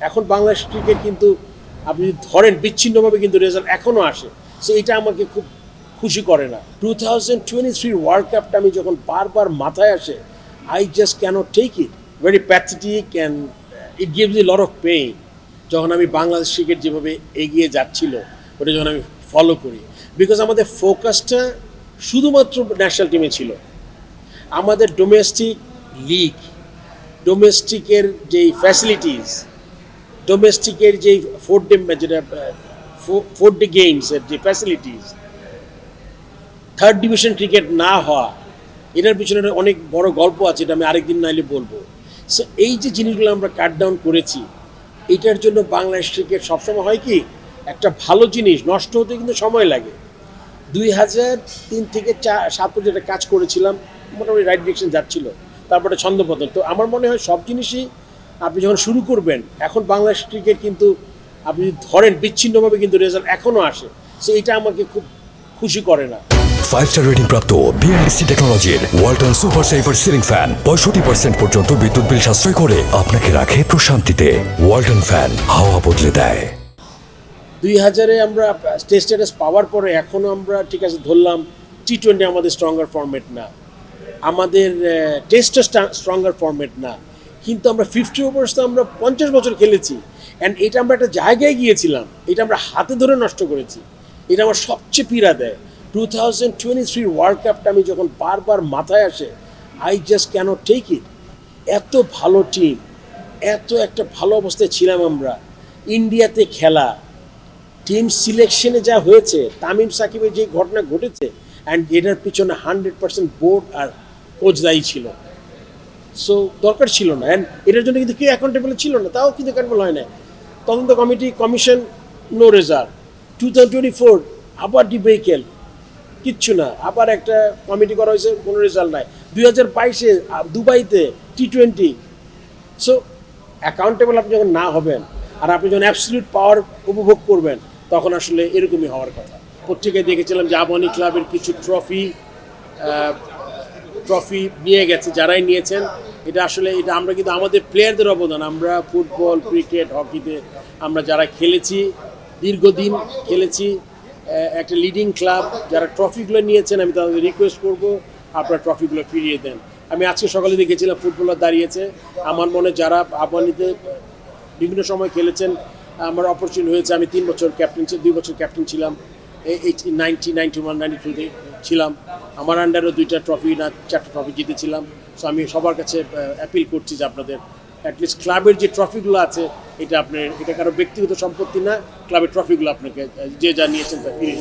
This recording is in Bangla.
এখন বাংলাদেশ ক্রিকেট কিন্তু আপনি ধরেন, বিচ্ছিন্নভাবে কিন্তু রেজাল্ট এখনও আসে সো এটা আমাকে খুব খুশি করে না। Two thousand twenty three world কাপটা আমি যখন বারবার মাথায় আসে I just can take it very pathetic and it gives a lot of pain যখন আমি বাংলাদেশ ক্রিকেট যেভাবে এগিয়ে যাচ্ছিল, ওটা যখন আমি ফলো করি। বিকজ আমাদের ফোকাসটা শুধুমাত্র ন্যাশনাল টিমে ছিল। আমাদের ডোমেস্টিক লিগ ডোমেস্টিকের যেই ফ্যাসিলিটিস ডোমেস্টিকের যে ফোর ডে যেটা ফোর ডে গেমসের যে ফ্যাসিলিটিস থার্ড ডিভিশন ক্রিকেট না হওয়া, এটার পিছনে অনেক বড় গল্প আছে, এটা আমি আরেকদিন নাইলে বলব। সো এই যে জিনিসগুলো আমরা কাট ডাউন করেছি, এটার জন্য বাংলাদেশ ক্রিকেট সবসময় হয় কি, একটা ভালো জিনিস, নষ্ট হতে কিন্তু সময় লাগে। দুই হাজার তিন থেকে চার, সাত পর্যন্ত একটা কাজ করেছিলাম, মোটামুটি রাইট ডিরেকশন যাচ্ছিল, তারপরে ছন্দপতন। তো আমার মনে হয় সব জিনিসই আপনি যখন শুরু করবেন এখন বাংলাদেশ ক্রিকেট কিন্তু আপনি ধরেন বিচ্ছিন্নভাবে কিন্তু রেজাল্ট এখনও আসে। সো এটা আমাকে খুব খুশি করে না। ফাইভ স্টার রেটিং প্রাপ্ত বিএনডিসি টেকনোলজির Walton super saver ceiling fan পঁয়ষট্টি পার্সেন্ট পর্যন্ত বিদ্যুৎ বিল সাশ্রয় করে আপনাকে রাখে প্রশান্তিতে। ওয়ালটন ফ্যান হাওয়া বদলে দেয়। দুই হাজারে আমরা টেস্ট স্ট্যাটাস পাওয়ার পরে এখনও আমরা ঠিক আছে ধরলাম টি টোয়েন্টি আমাদের স্ট্রঙ্গার ফর্মেট না। আমাদের টেস্টও স্ট্রঙ্গার ফর্মেট না। কিন্তু আমরা ফিফটি ওভার্স তো আমরা পঞ্চাশ বছর খেলেছি। অ্যান্ড এটা আমরা একটা জায়গায় গিয়েছিলাম। এটা আমরা হাতে ধরে নষ্ট করেছি। এটা আমার সবচেয়ে পীড়া দেয়। টু থাউজেন্ড টোয়েন্টি থ্রির ওয়ার্ল্ড কাপটা আমি যখন বারবার মাথায় আসে I just can take it এত ভালো টিম এত একটা ভালো অবস্থায় ছিলাম আমরা। ইন্ডিয়াতে খেলা টিম সিলেকশনে যা হয়েছে, তামিম সাকিবের যে ঘটনা ঘটেছে অ্যান্ড এটার পিছনে হান্ড্রেড পার্সেন্ট বোর্ড আর কোচ দায়ী ছিল। সো দরকার ছিল না। অ্যান্ড এটার জন্য কিন্তু কেউ অ্যাকাউন্টেবল ছিল না, তাও কিন্তু অ্যাকাউন্টেবল হয় না তদন্ত committee, commission no result two thousand twenty four আবার ডিবেকেল কিচ্ছু না। আবার একটা কমিটি করা হয়েছে, কোনো রেজাল্ট নাই। দুই হাজার বাইশে দুবাইতে টি টোয়েন্টি সো অ্যাকাউন্টেবল আপনি যখন না হবেন, আর আপনি যখন অ্যাবসলিউট পাওয়ার উপভোগ করবেন, তখন আসলে এরকমই হওয়ার কথা। পত্রিকায় দেখেছিলাম যে আবানি ক্লাবের কিছু ট্রফি ট্রফি নিয়ে গেছে, যারাই নিয়েছেন এটা আসলে এটা আমরা কিন্তু আমাদের প্লেয়ারদের অবদান। আমরা ফুটবল ক্রিকেট হকিতে আমরা যারা খেলেছি, দীর্ঘদিন খেলেছি একটা লিডিং ক্লাব যারা ট্রফিগুলো নিয়েছেন, আমি তাদের রিকোয়েস্ট করব, আপনারা ট্রফিগুলো ফিরিয়ে দেন। আমি আজকে সকালে দেখেছিলাম ফুটবলার দাঁড়িয়েছে। আমার মনে যারা আবানিতে বিভিন্ন সময় খেলেছেন, আমার অপরচুনিটি হয়েছে। আমি তিন বছর ক্যাপ্টেন দুই বছর ক্যাপ্টেন ছিলাম। নাইনটি নাইনটি ওয়ান নাইনটি টুতে ছিলাম। আমার আন্ডারও দুইটা ট্রফি না, চারটা ট্রফি জিতেছিলাম। সো আমি সবার কাছে অ্যাপিল করছি যে আপনাদের অ্যাটলিস্ট ক্লাবের যে ট্রফিগুলো আছে, এটা আপনার এটা কারও ব্যক্তিগত সম্পত্তি না ক্লাবের ট্রফিগুলো আপনাকে যে যা নিয়েছেন তা দিন।